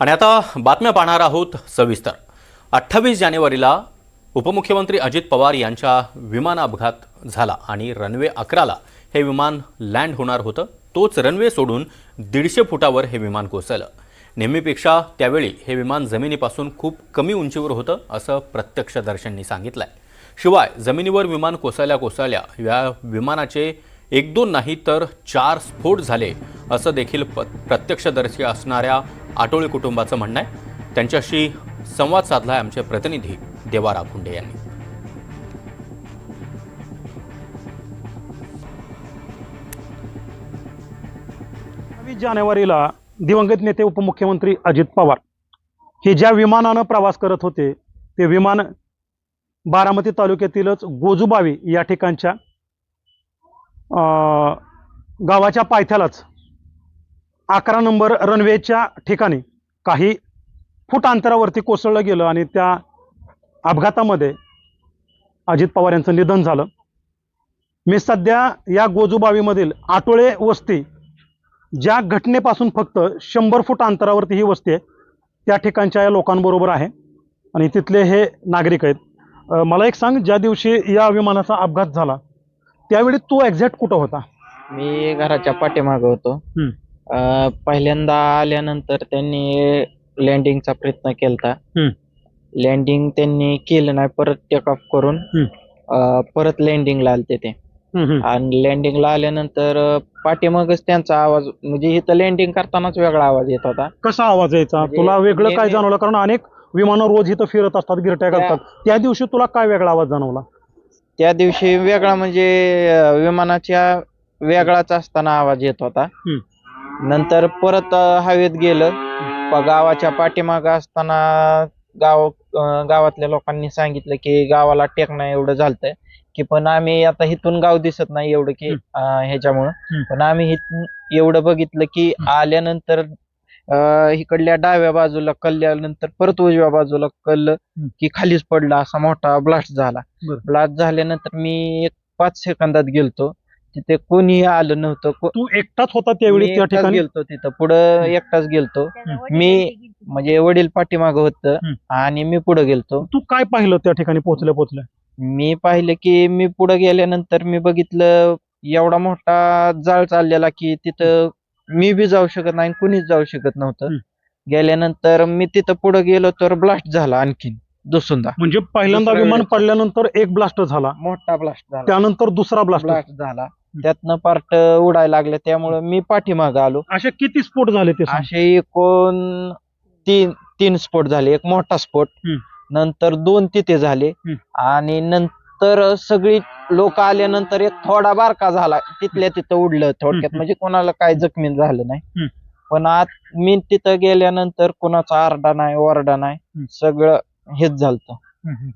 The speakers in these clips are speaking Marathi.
आणि आता बातम्या पाहणार आहोत सविस्तर. अठ्ठावीस जानेवारीला उपमुख्यमंत्री अजित पवार यांच्या विमान अपघात झाला आणि रनवे अकराला हे विमान लँड होणार होतं. तोच रनवे सोडून दीडशे फुटावर हे विमान कोसळलं. नेहमीपेक्षा त्यावेळी हे विमान जमिनीपासून खूप कमी उंचीवर होतं असं प्रत्यक्षदर्शांनी सांगितलं आहे शिवाय जमिनीवर विमान कोसळल्या कोसळल्या या विमानाचे एक दोन नाही तर चार स्फोट झाले असं देखील प प्रत्यक्षदर्शी असणाऱ्या आटोळे कुटुंबाचं म्हणणं आहे. त्यांच्याशी संवाद साधला आहे आमचे प्रतिनिधी देवा राखुंडे यांनी. बावीस जानेवारीला दिवंगत नेते उपमुख्यमंत्री अजित पवार हे ज्या विमानानं प्रवास करत होते ते विमान बारामती तालुक्यातीलच गोजुबावी या ठिकाणच्या अं, गावाच्या पायथ्यालाच अकरा नंबर रनवेच्या ठिकाणी काही फूट अंतरावरती कोसळलं गेलं आणि त्या अपघातामध्ये अजित पवार यांचं निधन झालं. मी सध्या या गोजूबावीमधील आटोळे वस्ती ज्या घटनेपासून फक्त शंभर फूट अंतरावरती ही वस्ती आहे त्या ठिकाणच्या या लोकांबरोबर आहे आणि तिथले हे नागरिक आहेत. मला एक सांग ज्या दिवशी या विमानाचा अपघात झाला त्यावेळी तू एक्झॅक्ट कुठं होता? मी घराच्या पाठीमागे होतो. पहिल्यांदा आल्यानंतर त्यांनी लँडिंगचा प्रयत्न केलता. हम्म. लँडिंग त्यांनी केलं नाही परत टेक ऑफ करून हम्म. अं, परत लँडिंगला आलते ते. आणि लँडिंगला आल्यानंतर अं, पाठीमागच त्यांचा आवाज म्हणजे इथं लँडिंग करतानाच वेगळा आवाज येत होता. कसा आवाज यायचा? म्हणजे तुला वेगळं काय नेहमी- जाणवलं? कारण अनेक विमानं रोज इथं फिरत असतात गिरट्या त्या- करतात. त्या दिवशी तुला काय वेगळा आवाज जाणवला? त्या दिवशी वेगळा म्हणजे अं, विमानाच्या वेगळाच असताना आवाज येत होता. नंतर परत हवेत गेलं. गावाच्या पाठीमाग असताना गाव गावातल्या लोकांनी सांगितलं की गावाला टेकणं एवढं झालतंय. की पण आम्ही आता इथून गाव दिसत नाही एवढं की ह्याच्यामुळं. पण आम्ही एवढं बघितलं की आल्यानंतर इकडल्या डाव्या बाजूला कल्ल्यानंतर परत उजव्या बाजूला कल्ल की खालीच पडला असा मोठा ब्लास्ट झाला. ब्लास्ट झाल्यानंतर मी एक पाच सेकंदात गेलतो. तिथे कोणीही आलं नव्हतं को- तू एकटाच होता त्यावेळी मी त्या एकटाच ठिकाणी? गेलतो तिथं पुढं एकटाच गेलतो. मी म्हणजे वडील पाठीमाग होत हम्म. आणि मी पुढे गेलतो. तू काय पाहिलं त्या ठिकाणी पोहोचल्या पोहोचल्या? मी पाहिलं की मी पुढे गेल्यानंतर मी बघितलं एवढा मोठा जाळ चाललेला की तिथं मी बी जाऊ शकत नाही कुणीच जाऊ शकत नव्हतं. हम्म. गेल्यानंतर मी तिथं पुढे गेलो तर ब्लास्ट झाला आणखीन दुसुंदा. म्हणजे पहिल्यांदा दुसऱ्या विमान वेळेस- पडल्यानंतर एक ब्लास्ट झाला. मोठा ब्लास्ट झाला. त्यानंतर दुसरा ब्लास्ट ब्लास्ट झाला. त्यातनं पार्ट उडायला लागले त्यामुळे मी पाठीमाग आलो असे किती स्फोट झाले ते सांग? असे एकूण तीन तीन स्फोट झाले एक मोठा स्फोट हम्म. नंतर दोन तिथे झाले हम्म. आणि नंतर सगळी लोक आल्यानंतर एक थोडा बारका झाला तिथल्या तिथं उडलं थोडक्यात हम्म. म्हणजे कोणाला काय जखमी झालं हम्म. नाही पण आत मी तिथं गेल्यानंतर कोणाचा आरडा नाही ओरडा नाही. सगळं हेच झालत हम्म, हम्म,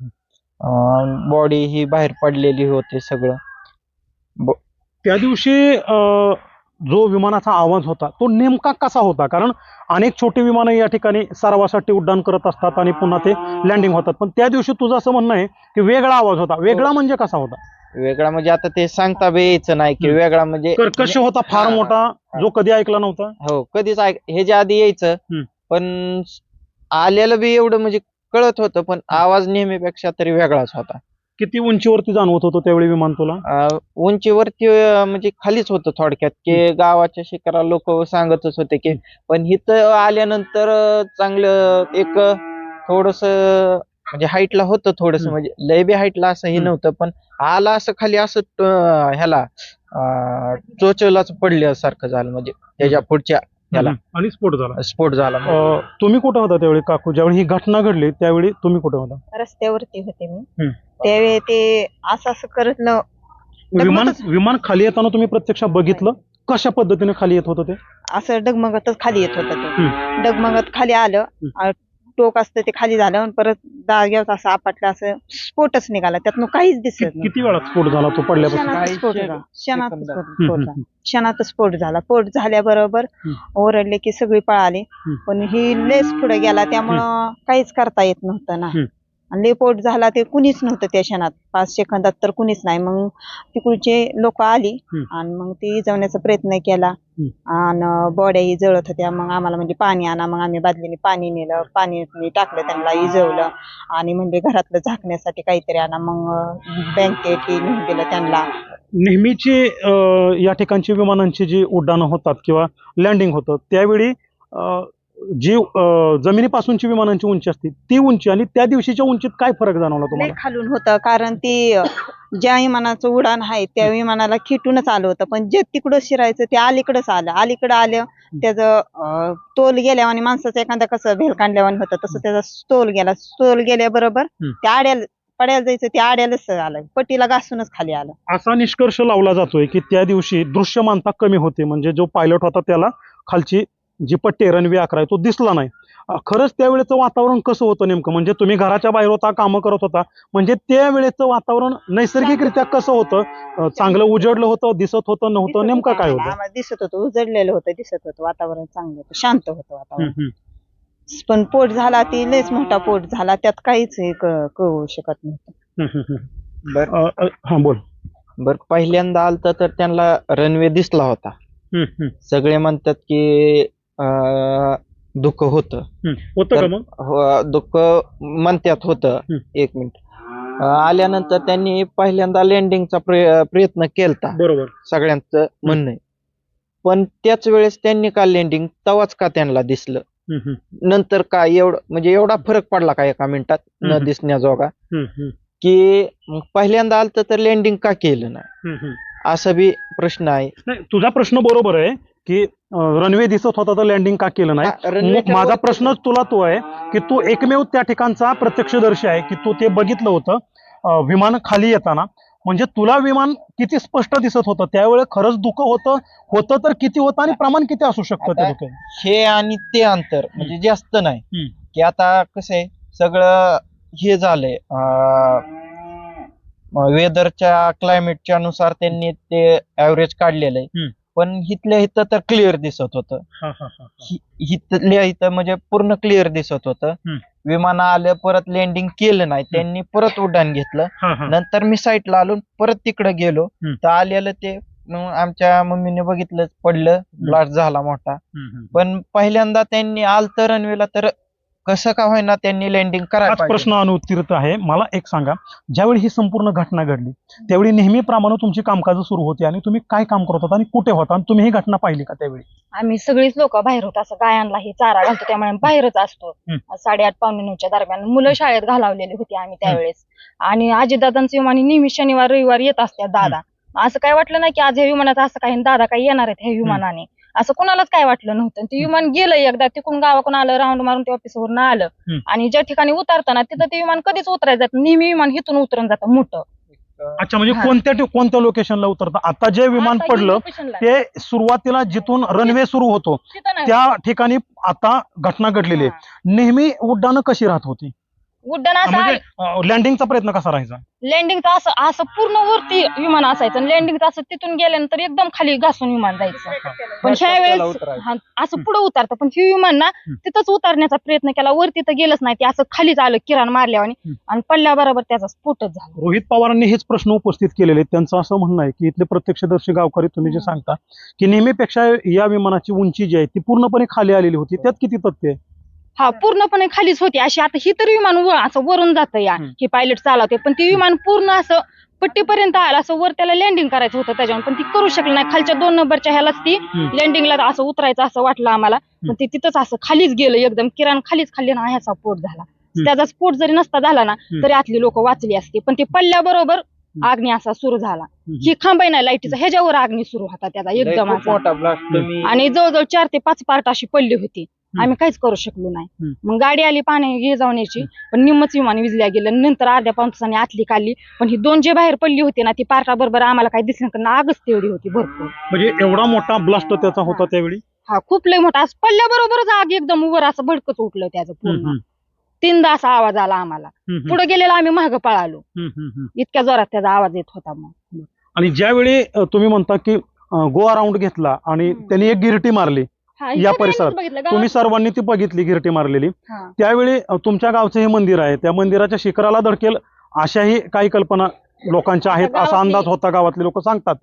हम्म. बॉडी ही बाहेर पडलेली होती सगळं त्या दिवशी जो विमानाचा आवाज होता तो नेमका कसा होता? कारण अनेक छोटी विमानं या ठिकाणी सरावासाठी उड्डाण करत असतात आणि पुन्हा ते लँडिंग होतात. पण त्या दिवशी तुझं असं म्हणणं आहे की वेगळा आवाज होता. वेगळा म्हणजे कसा होता? वेगळा म्हणजे आता ते सांगता बी यायचं नाही की. वेगळा म्हणजे कर्कश होता फार हा, मोठा जो कधी ऐकला नव्हता. हो कधीच ऐक ह्याच्या आधी यायचं. पण आलेलं बी एवढं म्हणजे कळत होतं पण आवाज नेहमीपेक्षा तरी वेगळाच होता. किती उंचीवरती जाणवत होतं त्यावेळी विमान तुला अं, उंचीवरती अं, म्हणजे खालीच होतं थोडक्यात की गावाच्या शिकारा लोक सांगतच होते की पण इथं आल्यानंतर अं, चांगलं एक थोडस म्हणजे हाईटला होतं थोडस हम्म. म्हणजे लय बी हाईटला असंही हम्म. नव्हतं पण आला असं खाली असं ह्याला अं, चोचलाच पडल्यासारखं झालं म्हणजे त्याच्या पुढच्या याला. हम्म. आणि स्फोट झाला. स्फोट झाला. अं, तुम्ही कुठे होता त्यावेळी काकू? ज्यावेळी ही घटना घडली त्यावेळी तुम्ही कुठे होता? रस्त्यावरती होते मी. हम्म. त्यावेळी ते असं असं करत न विमान विमान खाली येताना तुम्ही प्रत्यक्ष बघितलं? कशा पद्धतीने खाली येत होतं ते? असं डगमगतच खाली येत होतं ते. हम्म. डगमगत खाली आलं. आ, टोक असतं ते खाली झालं आणि परत जाग्यावर असं आपटलं असं स्फोटच निघाला. त्यातनं काहीच दिसत कि- किती वेळात स्फोट झाला तो पडल्यापासून? क्षणात स्फोट झाला. क्षणात. स्फोट हम्म, हम्म, झाला क्षणात स्फोट झाला. स्फोट झाल्याबरोबर हम्म. ओरडले की सगळी पळाली. हम्म. पण ही लेस पुढे गेला त्यामुळं काहीच करता येत नव्हतं ना. हम्म. आणि लेपोट झाला ते कुणीच नव्हतं त्या क्षणात. पाच सेकंदात तर कुणीच नाही. मग तिकडचे लोक आली. आणि मग ती जाण्याचा प्रयत्न केला. आणि बॉड्याही जळत होत्या. मग आम्हाला म्हणजे पाणी आणा. मग आम्ही बादलीने पाणी नेलं. पाणी मी टाकलं त्यांना इजवलं. आणि म्हणजे घरातलं झाकण्यासाठी काहीतरी आणा. मग बँकेत नेऊन दिलं त्यांना. नेहमीची या ठिकाणची विमानांची जी उड्डाणं होतात किंवा लँडिंग होतं त्यावेळी जी जमिनीपासूनची विमानांची उंची असते ती उंची आणि त्या दिवशीच्या उंचीत काय फरक जाणवला लय तुम्हाला? खालून होतं कारण ती ज्या विमानाचं उडाण आहे त्या विमानाला खिटूनच आलं होतं. पण जे तिकडं शिरायचं ते अलीकडंच आलं. अलीकडं आलं त्याचं अ, तोल गेल्या आणि माणसाचं एखादा कसं भेल काढल्यावानी होतं तसं त्याचा तोल गेला. तोल गेल्याबरोबर हम्म. ते आड्याला पड्याला जायचं ते आड्यालाच आलं. पट्टीला घासूनच खाली आलं. असा निष्कर्ष लावला जातोय की त्या दिवशी दृश्यमानता कमी होते. म्हणजे जो पायलट होता त्याला खालची जी पट्टी रनवे अकरा आहे तो दिसला नाही. खरंच त्यावेळेचं वातावरण कसं होतं नेमकं? म्हणजे तुम्ही घराच्या बाहेर होता कामं करत होता. म्हणजे त्यावेळेचं वातावरण नैसर्गिकरित्या कसं होतं? चांगलं उजडलं होतं दिसत होतं नव्हतं? नेमकं काय. होतं? दिसत होतं उजडलेलं होतं दिसत होतं. वातावरण चांगलं होतं शांत होतं वातावरण. पण पोट झाला ती लयच मोठा पोट झाला त्यात काहीच हे क- कळू शकत नव्हतं. हा बोल. बर पहिल्यांदा आलत तर त्यांना रनवे दिसला होता. सगळे म्हणतात की दुःख होतं. होतं का तर- मग? हो, दुःख म्हणतात होतं. एक मिनिट. आल्यानंतर त्यांनी पहिल्यांदा लँडिंगचा प्रयत्न केलता. बरोबर. सगळ्यांचं म्हणणं. आहे पण त्याच वेळेस त्यांनी का लँडिंग तवाच का त्यांना दिसलं? नंतर का एवढं म्हणजे एवढा फरक पडला का एका मिनिटात? न. दिसण्याजोगा? की पहिल्यांदा आलत तर लँडिंग का केलं नाही. असं बी प्रश्न आहे. तुझा प्रश्न बरोबर आहे. की रनवे दिसत होता तर लँडिंग का केलं नाही. माझा प्रश्नच तुला तो आहे की तू एकमेव त्या ठिकाणचा प्रत्यक्षदर्शी आहे की तू ते बघितलं होतं विमान खाली येताना. म्हणजे तुला विमान किती स्पष्ट दिसत होतं? त्यावेळेस खरंच दुःख होतं होतं तर किती होतं आणि प्रमाण किती असू शकतं ते आता- दुःख हे आणि ते अंतर म्हणजे जास्त नाही. की आता कसं आहे सगळं हे झालंय वेदरच्या क्लायमेटच्या नुसार त्यांनी ते ऍव्हरेज काढलेलं आहे. पण इथल्या इथं तर क्लिअर दिसत होतं हा, हा, हा, हा. हि- इथल्या इथं म्हणजे पूर्ण क्लिअर दिसत होतं हम्म. विमान आलं परत लँडिंग केलं नाही त्यांनी परत उड्डाण घेतलं हा, हा. नंतर मी साईडला आलो परत तिकडे गेलो हम्म. तर आलेलं ते मग आमच्या मम्मीने बघितलं पडलं ब्लास्ट झाला मोठा हम्म, हम्म. पण पहिल्यांदा त्यांनी आलत रनवेला तर कसं का होईना त्यांनी लँडिंग हाच. प्रश्न अनुत्तीर्थ आहे. मला एक सांगा. ज्यावेळी ही संपूर्ण घटना घडली त्यावेळी नेहमीप्रमाणे तुमची कामकाज सुरू होती आणि तुम्ही काय काम करत होता आणि कुठे होता आणि तुम्ही ही घटना पाहिली का त्यावेळी? आम्ही सगळीच लोक बाहेर होतो. असं गायांना हे चारा घालतो त्यामुळे आम्ही बाहेरच असतो. हम्म. साडेआठ पावणे नऊच्या दरम्यान मुलं शाळेत घालवलेली होती आम्ही त्यावेळेस. आणि आजीदादांचे विमान नेहमी शनिवार रविवार येत असतात दादा. असं काय वाटलं नाही की आज हे विमानाचं असं काही दादा काही येणार आहेत हे विमानाने? असं कोणालाच काय वाटलं नव्हतं. ते विमान गेलं एकदा तिकडून गावाकडून आलं राऊंड मारून ते ऑफिसवरून आलं. हम्म. आणि ज्या ठिकाणी उतरताना तिथं ते विमान कधीच उतरायचं जात नेहमी विमान हिथून उतरून जातं मोठं. अच्छा म्हणजे हा. कोणत्या ठि- कोणत्या लोकेशनला उतरतं? आता जे विमान आता पडलं ला. ते सुरुवातीला जिथून रनवे सुरू होतो तिथं नाही. त्या ठिकाणी आता घटना घडलेली. आहे. नेहमी उड्डाणं कशी राहत होती? उड्डाण असं म्हणजे लँडिंगचा प्रयत्न कसा राहायचा? लँडिंगचं असं असं पूर्ण वरती विमान असायचं. लँडिंगचं असं तिथून गेल्यानंतर एकदम खाली घासून विमान जायचं. पण ह्या वेळेस. हा, असं पुढे उतरतं. पण हे विमान ना तिथंच उतरण्याचा प्रयत्न केला. वरती तर गेलंच नाही. ते असं खालीच आलं किराण मारल्यावानी हम्म. आणि पडल्याबरोबर त्याचा स्फोटच झाला. रोहित पवारांनी हेच प्रश्न उपस्थित केलेले आहेत. त्यांचं असं म्हणणं आहे की इथले प्रत्यक्षदर्शी गावकरी तुम्ही जे सांगता की नेहमीपेक्षा या विमानाची उंची जी आहे ती पूर्णपणे खाली आलेली होती. त्यात किती तथ्य आहे? हा पूर्णपणे खालीच होती. अशी आता ही तर विमान असं वरून जातं या. हम्म. ही पायलट चालवते पण ती विमान पूर्ण असं पट्टीपर्यंत आलं असं वर त्याला लँडिंग करायचं होतं त्याच्यावर. पण ती करू शकली नाही. खालच्या दोन नंबरच्या ह्यालाच ती हम्म. लँडिंगला असं उतरायचं असं वाटलं आम्हाला. पण ती तिथंच असं खालीच गेलं एकदम. किराण खालीच खाली ना ह्याचा स्फोट झाला. त्याचा स्फोट जरी नसता झाला ना तरी आतली लोक वाचली असती. पण ते पडल्याबरोबर अग्नी असा सुरू झाला. ही खांबाई नाही लाईटीचा. ह्याच्यावर अग्नी सुरू होता त्याचा लय एकदम खूप असा. मोठा ब्लास्ट तुम्ही आणि जवळजवळ चार ते पाच पार्ट अशी पडली होती. आम्ही काहीच करू शकलो नाही. मग गाडी आली पाणी घे जाऊन यायची पण निम्मच विमान विजल्या गेलं नंतर अर्ध्या पाऊन तासाने आतली काढली. पण ही दोन जे बाहेर पडली होती ना ती पार्टा बरोबर आम्हाला काही दिसलं आगच तेवढी होती भरपूर. म्हणजे एवढा मोठा ब्लास्ट त्याचा होता त्यावेळी? हा खूप लय मोठा. असं पडल्याबरोबरच आग एकदम वर असं भडकच उठलं त्याचं पूर्ण. तीनदा असा आवाज आला आम्हाला. पुढे गेलेला आम्ही मागं पळालो. इतक्या जोरात त्याचा आवाज येत होता मग. आणि ज्यावेळी तुम्ही म्हणता की गो अराउंड घेतला आणि. त्यांनी एक गिरटी मारली. या परिसरात. तुम्ही सर्वांनी ती बघितली गिरटी मारलेली. त्यावेळी तुमच्या गावचं हे मंदिर आहे. त्या मंदिराच्या शिखराला धडकेल अशाही काही कल्पना लोकांच्या आहेत असा अंदाज होता गावातले लोक सांगतात.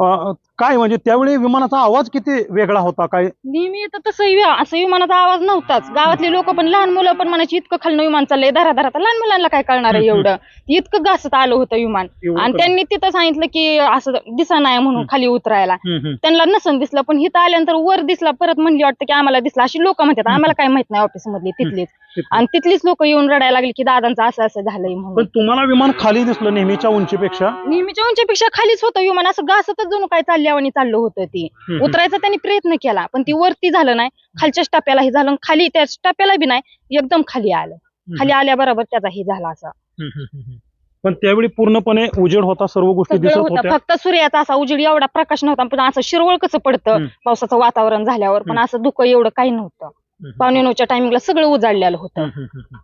अ, काय म्हणजे त्यावेळी विमानाचा आवाज किती वेगळा होता? काय नेहमी तर तसं असं विमानाचा आवाज नव्हताच. गावातले लोक पण लहान मुलं पण म्हणायची इतकं खालनं विमान चाललंय धरा धरा तर लहान मुलांना काय कळणार आहे एवढं? इतकं घासत आलं होतं विमान. एवढं आणि? त्यांनी तिथं सांगितलं की असं दिसा नाही म्हणून खाली उतरायला. हम्म, हम्म. त्यांना नसन दिसलं पण इथं आल्यानंतर वर दिसला परत म्हणली वाटतं की आम्हाला दिसला. अशी लोक म्हणतात आम्हाला काय माहीत नाही ऑफिस मधली तिथलीच. आणि तिथलीच लोक येऊन रडायला लागली की दादांचं असं असं झालंय पण म्हणून तुम्हाला विमान खाली दिसलं नेहमीच्या उंचीपेक्षा नेहमीच्या उंचीपेक्षा खालीच होतं विमान. असं घासतच जणू काय चालल्यावानी चाललं होतं ती. हम्म. उतरायचा त्यांनी प्रयत्न केला पण ती वरती झालं नाही. खालच्या टप्प्यालाही झालं आणि खाली त्या टप्प्याला बी नाही एकदम खाली आलं. खाली आल्याबरोबर त्याचा हे झाला असा. हम्म, हम्म, हम्म. पण त्यावेळी पूर्णपणे उजेड होता सर्व गोष्टी सगळं दिसत होतं. होत्या? फक्त सूर्याचा असा उजेड एवढा प्रकाश नव्हता पण असं शिरवळ कसं पडतं? हम्म. पावसाचं वातावरण झाल्यावर पण हम्म. असं धुकं एवढं काही नव्हतं. पावणे नऊच्या टायमिंगला सगळं उजाडलेलं होतं. हम्म, हम्म, हम्म.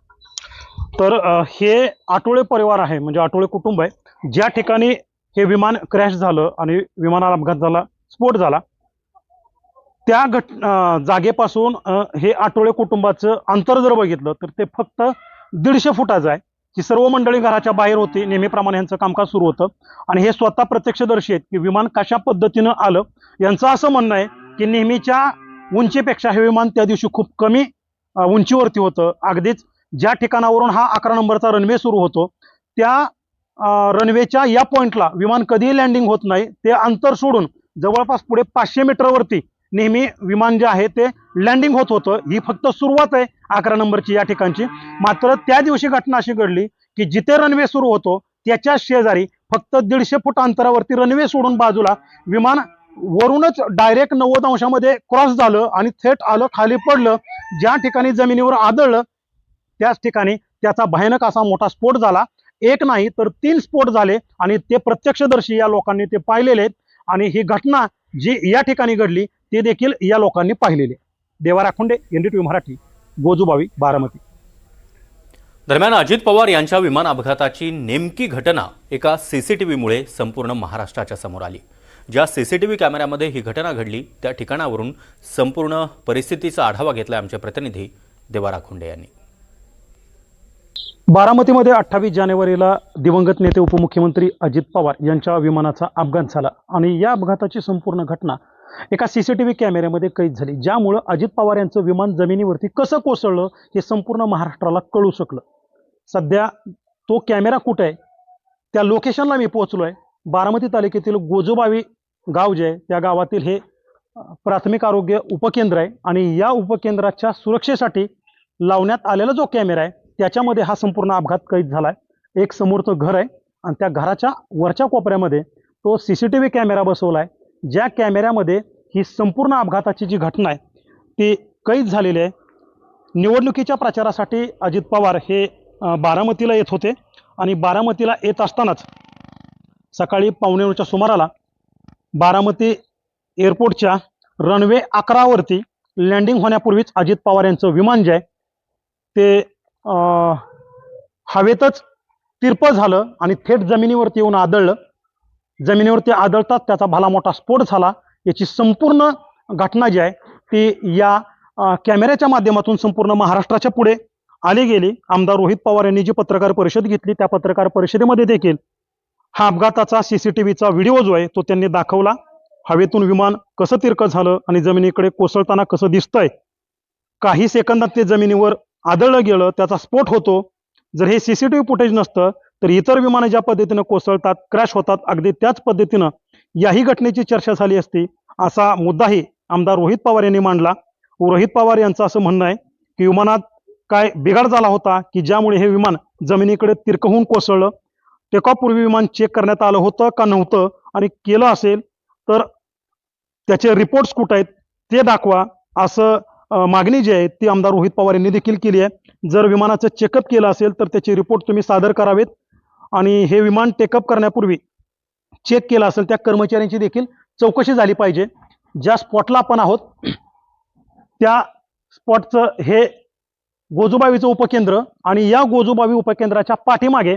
तर अ, हे आटोळे परिवार आहे म्हणजे आटोळे कुटुंब आहे. ज्या ठिकाणी हे विमान क्रॅश झालं आणि विमानाला अपघात झाला स्फोट झाला त्या घट जागेपासून हे आठोळे कुटुंबाचं अंतर जर बघितलं तर ते फक्त दीडशे फुटाचं आहे. की सर्व मंडळी घराच्या बाहेर होती नेहमीप्रमाणे यांचं कामकाज सुरू होतं. आणि हे स्वतः प्रत्यक्षदर्शी आहेत की विमान कशा पद्धतीनं आलं यांचं असं म्हणणं आहे की नेहमीच्या उंचीपेक्षा हे विमान त्या दिवशी खूप कमी उंचीवरती होतं. अगदीच ज्या ठिकाणावरून हा अकरा नंबरचा रनवे सुरू होतो त्या रनवेच्या या पॉईंटला विमान कधीही लँडिंग होत नाही ते अंतर सोडून जवळपास पुढे पाचशे मीटरवरती नेहमी विमान जे आहे ते लँडिंग होत होतं. ही फक्त सुरुवात आहे अकरा नंबरची या ठिकाणची. मात्र त्या दिवशी घटना अशी घडली की जिथे रनवे सुरू होतो त्याच्या शेजारी फक्त दीडशे फूट अंतरावरती रनवे सोडून बाजूला विमान वरूनच डायरेक्ट नव्वद अंशामध्ये क्रॉस झालं आणि थेट आलं खाली पडलं. ज्या ठिकाणी जमिनीवर आदळलं त्याच ठिकाणी त्याचा भयानक असा मोठा स्फोट झाला. एक नाही तर तीन स्फोट झाले आणि ते प्रत्यक्षदर्शी या लोकांनी ते पाहिलेले आहेत. आणि ही घटना जी या ठिकाणी घडली ती देखील या लोकांनी पाहिलेली देवा राखुंडे एनडीटीव्ही मराठी गोजूबावी बारामती. दरम्यान अजित पवार यांच्या विमान अपघाताची नेमकी घटना एका सीसीटीव्हीमुळे संपूर्ण महाराष्ट्राच्या समोर आली. ज्या सीसीटीव्ही कॅमेऱ्यामध्ये ही घटना घडली त्या ठिकाणावरून संपूर्ण परिस्थितीचा आढावा घेतला आमचे प्रतिनिधी देवा राखुंडे यांनी. बारामतीमध्ये अठ्ठावीस जानेवारीला दिवंगत नेते उपमुख्यमंत्री अजित पवार यांच्या विमानाचा अपघात झाला आणि या अपघाताची संपूर्ण घटना एका सी सी टी व्ही कॅमेऱ्यामध्ये कैद झाली. ज्यामुळं अजित पवार यांचं विमान जमिनीवरती कसं कोसळलं हे संपूर्ण महाराष्ट्राला कळू शकलं. सध्या तो कॅमेरा कुठे आहे? त्या लोकेशनला मी पोहोचलो आहे बारामती तालुक्यातील गोजोबावी गाव जे आहे त्या गावातील हे प्राथमिक आरोग्य उपकेंद्र आहे आणि या उपकेंद्राच्या सुरक्षेसाठी लावण्यात आलेला जो कॅमेरा आहे त्याच्यामध्ये हा संपूर्ण अपघात कैद झाला आहे एक समोरचं घर आहे आणि त्या घराच्या वरच्या कोपऱ्यामध्ये तो C C T V camera बसवला आहे ज्या कॅमेऱ्यामध्ये ही संपूर्ण अपघाताची जी घटना आहे ती कैद झालेली आहे. निवडणुकीच्या प्रचारासाठी अजित पवार हे बारामतीला येत होते आणि बारामतीला येत असतानाच सकाळी पावणेच्या सुमाराला बारामती एअरपोर्टच्या रनवे अकरावरती लँडिंग होण्यापूर्वीच अजित पवार यांचं विमान जे आहे ते हवेतच तिरपं झालं आणि थेट जमिनीवरती येऊन आदळलं. जमिनीवरती आदळताच त्याचा भला मोठा स्फोट झाला. याची संपूर्ण घटना जी आहे ती या कॅमेऱ्याच्या माध्यमातून संपूर्ण महाराष्ट्राच्या पुढे आली गेली. आमदार रोहित पवार यांनी जी पत्रकार परिषद घेतली त्या पत्रकार परिषदेमध्ये देखील हा अपघाताचा सीसीटीव्हीचा व्हिडिओ जो आहे तो त्यांनी दाखवला. हवेतून विमान कसं तिरकं झालं आणि जमिनीकडे कोसळताना कसं दिसतंय? काही सेकंदात ते जमिनीवर आदळलं गेलं त्याचा स्फोट होतो. जर हे सीसीटीव्ही फुटेज नसतं तर इतर विमानं ज्या पद्धतीनं कोसळतात क्रॅश होतात अगदी त्याच पद्धतीनं याही घटनेची चर्चा झाली असती. असा मुद्दाही आमदार रोहित पवार यांनी मांडला. रोहित पवार यांचं असं म्हणणं आहे की विमानात काय बिघाड झाला होता की ज्यामुळे हे विमान जमिनीकडे तिरकहून कोसळलं? टेकॉपूर्वी विमान चेक करण्यात आलं होतं का नव्हतं? आणि केलं असेल तर त्याचे रिपोर्ट्स कुठं आहेत ते दाखवा. असं मागणी जी आहे ती आमदार रोहित पवार यांनी देखील केली आहे. जर विमानाचं चेकअप केलं असेल तर त्याचे रिपोर्ट तुम्ही सादर करावेत. आणि हे विमान टेकअप करण्यापूर्वी चेक केलं असेल त्या कर्मचाऱ्यांची देखील चौकशी झाली पाहिजे. ज्या स्पॉटला आपण आहोत त्या स्पॉटचं हे गोजूबावीचं उपकेंद्र आणि या गोजूबावी उपकेंद्राच्या पाठीमागे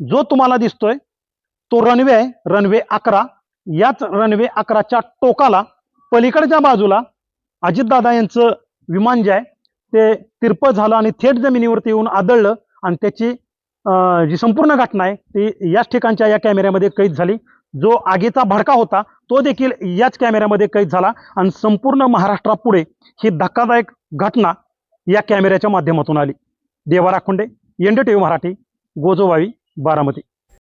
जो तुम्हाला दिसतोय तो रनवे आहे रनवे अकरा. याच रनवे अकराच्या टोकाला पलीकडच्या बाजूला अजितदादा यांचं विमान जे आहे ते तिरपं झालं आणि थेट जमिनीवरती येऊन आदळलं आणि त्याची जी संपूर्ण घटना आहे ती याच ठिकाणच्या या कॅमेऱ्यामध्ये कैद झाली. जो आगीचा भडका होता तो देखील याच कॅमेऱ्यामध्ये कैद झाला आणि संपूर्ण महाराष्ट्रापुढे ही धक्कादायक घटना या कॅमेऱ्याच्या माध्यमातून आली. Deva Rakhunde N D T V Marathi Gojubavi Baramati.